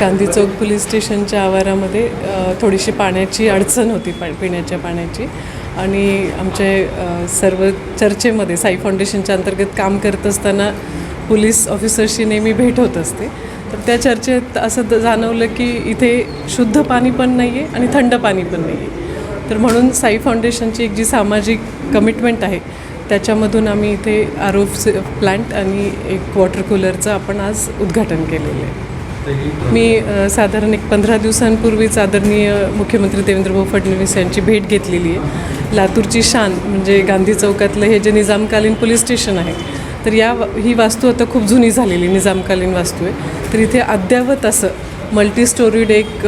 गांधी चौक police स्टेशनच्या आवारामध्ये थोडीशी पाण्याची अडचण होती पा पिण्याच्या पाण्याची. आणि आमचे सर्व चर्चेमध्ये साई फाउंडेशनच्या अंतर्गत काम करत असताना पोलीस ऑफिसरशी नेहमी भेट होत असते. तर त्या चर्चेत असं जाणवलं की इथे शुद्ध पाणी पण नाही आहे आणि थंड पाणी पण नाही आहे तर म्हणून साई फाउंडेशनची एक जी सामाजिक कमिटमेंट आहे त्याच्यामधून आम्ही इथे आरोफ प्लांट आणि एक वॉटर कूलरचं आपण आज उद्घाटन केलेलं आहे. मी साधारण एक पंधरा दिवसांपूर्वीच आदरणीय मुख्यमंत्री देवेंद्रभाऊ फडणवीस यांची भेट घेतलेली आहे. लातूरची शान म्हणजे गांधी चौकातलं हे जे निजामकालीन पोलीस स्टेशन आहे तर या ही वास्तू आता खूप जुनी झालेली निजामकालीन वास्तू आहे. तर इथे अद्ययावत असं मल्टी स्टोरीड एक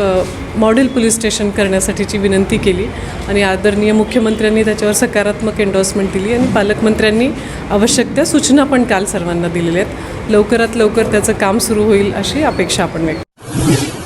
मॉडेल पोलीस स्टेशन करण्यासाठीची विनंती केली आणि आदरणीय मुख्यमंत्र्यांनी त्याच्यावर सकारात्मक एन्डॉर्समेंट दिली आणि पालकमंत्र्यांनी आवश्यक त्या सूचना पण काल सर्वांना दिलेल्या आहेत. लवकरात लवकर त्याचं काम सुरू होईल अशी अपेक्षा आपण व्यक्त